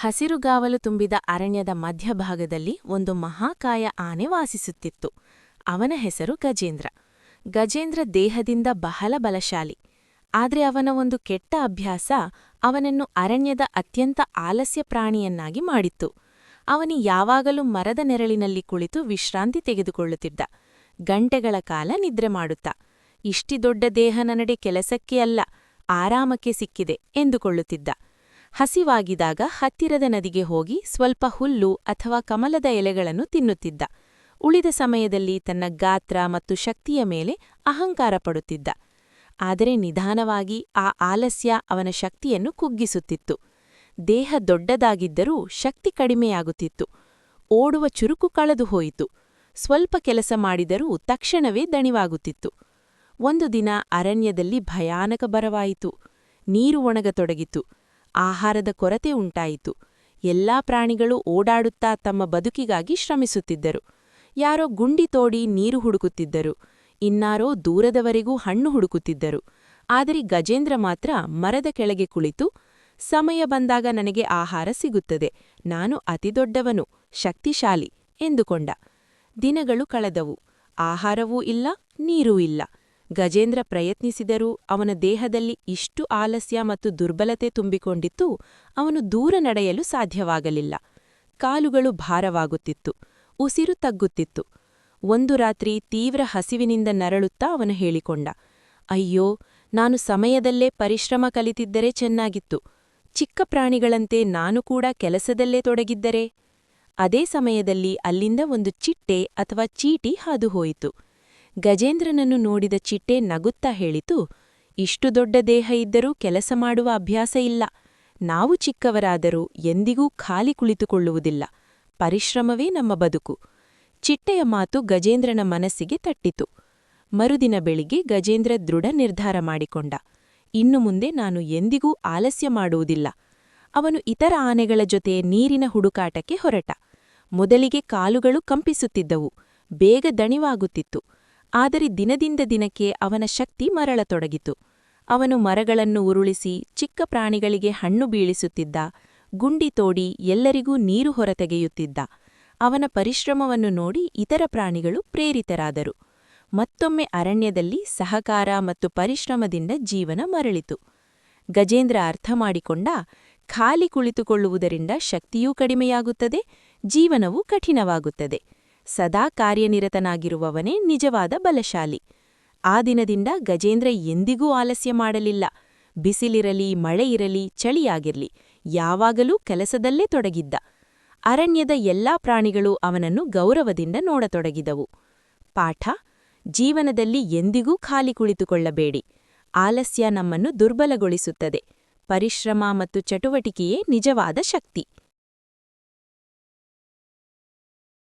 ಹಸಿರುಗಾವಲು ತುಂಬಿದ ಅರಣ್ಯದ ಮಧ್ಯಭಾಗದಲ್ಲಿ ಒಂದು ಮಹಾಕಾಯ ಆನೆ ವಾಸಿಸುತ್ತಿತ್ತು. ಅವನ ಹೆಸರು ಗಜೇಂದ್ರ. ಗಜೇಂದ್ರ ದೇಹದಿಂದ ಬಹಳ ಬಲಶಾಲಿ. ಆದ್ರೆ ಅವನ ಒಂದು ಕೆಟ್ಟ ಅಭ್ಯಾಸ ಅವನನ್ನು ಅರಣ್ಯದ ಅತ್ಯಂತ ಆಲಸ್ಯ ಪ್ರಾಣಿಯನ್ನಾಗಿ ಮಾಡಿತ್ತು. ಅವನಿ ಯಾವಾಗಲೂ ಮರದ ನೆರಳಿನಲ್ಲಿ ಕುಳಿತು ವಿಶ್ರಾಂತಿ ತೆಗೆದುಕೊಳ್ಳುತ್ತಿದ್ದ. ಗಂಟೆಗಳ ಕಾಲ ನಿದ್ರೆ ಮಾಡುತ್ತಾ. ಇಷ್ಟಿ ದೊಡ್ಡ ದೇಹ ನನಡೆ ಕೆಲಸಕ್ಕೆ ಅಲ್ಲ, ಆರಾಮಕ್ಕೆ ಸಿಕ್ಕಿದೆ ಎಂದುಕೊಳ್ಳುತ್ತಿದ್ದ. ಹಸಿವಾಗಿದಾಗ ಹತ್ತಿರದ ನದಿಗೆ ಹೋಗಿ ಸ್ವಲ್ಪ ಹುಲ್ಲು ಅಥವಾ ಕಮಲದ ಎಲೆಗಳನ್ನು ತಿನ್ನುತ್ತಿದ್ದ. ಉಳಿದ ಸಮಯದಲ್ಲಿ ತನ್ನ ಗಾತ್ರ ಮತ್ತು ಶಕ್ತಿಯ ಮೇಲೆ ಅಹಂಕಾರ ಪಡುತ್ತಿದ್ದ. ಆದರೆ ನಿಧಾನವಾಗಿ ಆ ಆಲಸ್ಯ ಅವನ ಶಕ್ತಿಯನ್ನು ಕುಗ್ಗಿಸುತ್ತಿತ್ತು. ದೇಹ ದೊಡ್ಡದಾಗಿದ್ದರೂ ಶಕ್ತಿ ಕಡಿಮೆಯಾಗುತ್ತಿತ್ತು. ಓಡುವ ಚುರುಕು ಕಳೆದು ಹೋಯಿತು. ಸ್ವಲ್ಪ ಕೆಲಸ ಮಾಡಿದರೂ ತಕ್ಷಣವೇ ದಣಿವಾಗುತ್ತಿತ್ತು. ಒಂದು ದಿನ ಅರಣ್ಯದಲ್ಲಿ ಭಯಾನಕ ಬರವಾಯಿತು. ನೀರು ಒಣಗತೊಡಗಿತು. ಆಹಾರದ ಕೊರತೆ ಉಂಟಾಯಿತು. ಎಲ್ಲಾ ಪ್ರಾಣಿಗಳು ಓಡಾಡುತ್ತಾ ತಮ್ಮ ಬದುಕಿಗಾಗಿ ಶ್ರಮಿಸುತ್ತಿದ್ದರು. ಯಾರೋ ಗುಂಡಿ ತೋಡಿ ನೀರು ಹುಡುಕುತ್ತಿದ್ದರು. ಇನ್ನಾರೋ ದೂರದವರೆಗೂ ಹಣ್ಣು ಹುಡುಕುತ್ತಿದ್ದರು. ಆದರೆ ಗಜೇಂದ್ರ ಮಾತ್ರ ಮರದ ಕೆಳಗೆ ಕುಳಿತು, ಸಮಯ ಬಂದಾಗ ನನಗೆ ಆಹಾರ ಸಿಗುತ್ತದೆ. ನಾನು ಅತಿದೊಡ್ಡವನು ಶಕ್ತಿಶಾಲಿ ಎಂದುಕೊಂಡ. ದಿನಗಳು ಕಳೆದವು. ಆಹಾರವೂ ಇಲ್ಲ, ನೀರೂ ಇಲ್ಲ. ಗಜೇಂದ್ರ ಪ್ರಯತ್ನಿಸಿದರೂ ಅವನ ದೇಹದಲ್ಲಿ ಇಷ್ಟು ಆಲಸ್ಯ ಮತ್ತು ದುರ್ಬಲತೆ ತುಂಬಿಕೊಂಡಿತ್ತು, ಅವನು ದೂರ ನಡೆಯಲು ಸಾಧ್ಯವಾಗಲಿಲ್ಲ. ಕಾಲುಗಳು ಭಾರವಾಗುತ್ತಿತ್ತು, ಉಸಿರು ತಗ್ಗುತ್ತಿತ್ತು. ಒಂದು ರಾತ್ರಿ ತೀವ್ರ ಹಸಿವಿನಿಂದ ನರಳುತ್ತಾ ಅವನು ಹೇಳಿಕೊಂಡ, ಅಯ್ಯೋ, ನಾನು ಸಮಯದಲ್ಲೇ ಪರಿಶ್ರಮ ಕಲಿತಿದ್ದರೆ ಚೆನ್ನಾಗಿತ್ತು. ಚಿಕ್ಕ ಪ್ರಾಣಿಗಳಂತೆ ನಾನು ಕೂಡ ಕೆಲಸದಲ್ಲೇ ತೊಡಗಿದ್ದರೆ? ಅದೇ ಸಮಯದಲ್ಲಿ ಅಲ್ಲಿಂದ ಒಂದು ಚಿಟ್ಟೆ ಅಥವಾ ಚೀಟಿ ಹಾದುಹೋಯಿತು. ಗಜೇಂದ್ರನನ್ನು ನೋಡಿದ ಚಿಟ್ಟೆ ನಗುತ್ತಾ ಹೇಳಿತು, ಇಷ್ಟು ದೊಡ್ಡ ದೇಹ ಇದ್ದರೂ ಕೆಲಸ ಮಾಡುವ ಅಭ್ಯಾಸ ಇಲ್ಲ. ನಾವು ಚಿಕ್ಕವರಾದರೂ ಎಂದಿಗೂ ಖಾಲಿ ಕುಳಿತುಕೊಳ್ಳುವುದಿಲ್ಲ. ಪರಿಶ್ರಮವೇ ನಮ್ಮ ಬದುಕು. ಚಿಟ್ಟೆಯ ಮಾತು ಗಜೇಂದ್ರನ ಮನಸ್ಸಿಗೆ ತಟ್ಟಿತು. ಮರುದಿನ ಬೆಳಿಗ್ಗೆ ಗಜೇಂದ್ರ ದೃಢ ನಿರ್ಧಾರ ಮಾಡಿಕೊಂಡ, ಇನ್ನು ಮುಂದೆ ನಾನು ಎಂದಿಗೂ ಆಲಸ್ಯ ಮಾಡುವುದಿಲ್ಲ. ಅವನು ಇತರ ಆನೆಗಳ ಜೊತೆ ನೀರಿನ ಹುಡುಕಾಟಕ್ಕೆ ಹೊರಟ. ಮೊದಲಿಗೆ ಕಾಲುಗಳು ಕಂಪಿಸುತ್ತಿದ್ದವು, ಬೇಗ ದಣಿವಾಗುತ್ತಿತ್ತು. ಆದರೆ ದಿನದಿಂದ ದಿನಕ್ಕೆ ಅವನ ಶಕ್ತಿ ಮರಳತೊಡಗಿತು. ಅವನು ಮರಗಳನ್ನು ಉರುಳಿಸಿ ಚಿಕ್ಕ ಪ್ರಾಣಿಗಳಿಗೆ ಹಣ್ಣು ಬೀಳಿಸುತ್ತಿದ್ದ, ಗುಂಡಿ ತೋಡಿ ಎಲ್ಲರಿಗೂ ನೀರು ಹೊರತೆಗೆಯುತ್ತಿದ್ದ. ಅವನ ಪರಿಶ್ರಮವನ್ನು ನೋಡಿ ಇತರ ಪ್ರಾಣಿಗಳು ಪ್ರೇರಿತರಾದರು. ಮತ್ತೊಮ್ಮೆ ಅರಣ್ಯದಲ್ಲಿ ಸಹಕಾರ ಮತ್ತು ಪರಿಶ್ರಮದಿಂದ ಜೀವನ ಮರಳಿತು. ಗಜೇಂದ್ರ ಅರ್ಥ ಮಾಡಿಕೊಂಡ, ಖಾಲಿ ಕುಳಿತುಕೊಳ್ಳುವುದರಿಂದ ಶಕ್ತಿಯೂ ಕಡಿಮೆಯಾಗುತ್ತದೆ, ಜೀವನವೂ ಕಠಿಣವಾಗುತ್ತದೆ. ಸದಾ ಕಾರ್ಯನಿರತನಾಗಿರುವವನೇ ನಿಜವಾದ ಬಲಶಾಲಿ. ಆ ದಿನದಿಂದ ಗಜೇಂದ್ರ ಎಂದಿಗೂ ಆಲಸ್ಯ ಮಾಡಲಿಲ್ಲ. ಬಿಸಿಲಿರಲಿ ಮಳೆ ಇರಲಿ ಚಳಿಯಾಗಿರಲಿ, ಯಾವಾಗಲೂ ಕೆಲಸದಲ್ಲೇ ತೊಡಗಿದ್ದ. ಅರಣ್ಯದ ಎಲ್ಲಾ ಪ್ರಾಣಿಗಳು ಅವನನ್ನು ಗೌರವದಿಂದ ನೋಡತೊಡಗಿದವು. ಪಾಠ, ಜೀವನದಲ್ಲಿ ಎಂದಿಗೂ ಖಾಲಿ ಕುಳಿತುಕೊಳ್ಳಬೇಡಿ. ಆಲಸ್ಯ ನಮ್ಮನ್ನು ದುರ್ಬಲಗೊಳಿಸುತ್ತದೆ. ಪರಿಶ್ರಮ ಮತ್ತು ಚಟುವಟಿಕೆಯೇ ನಿಜವಾದ ಶಕ್ತಿ.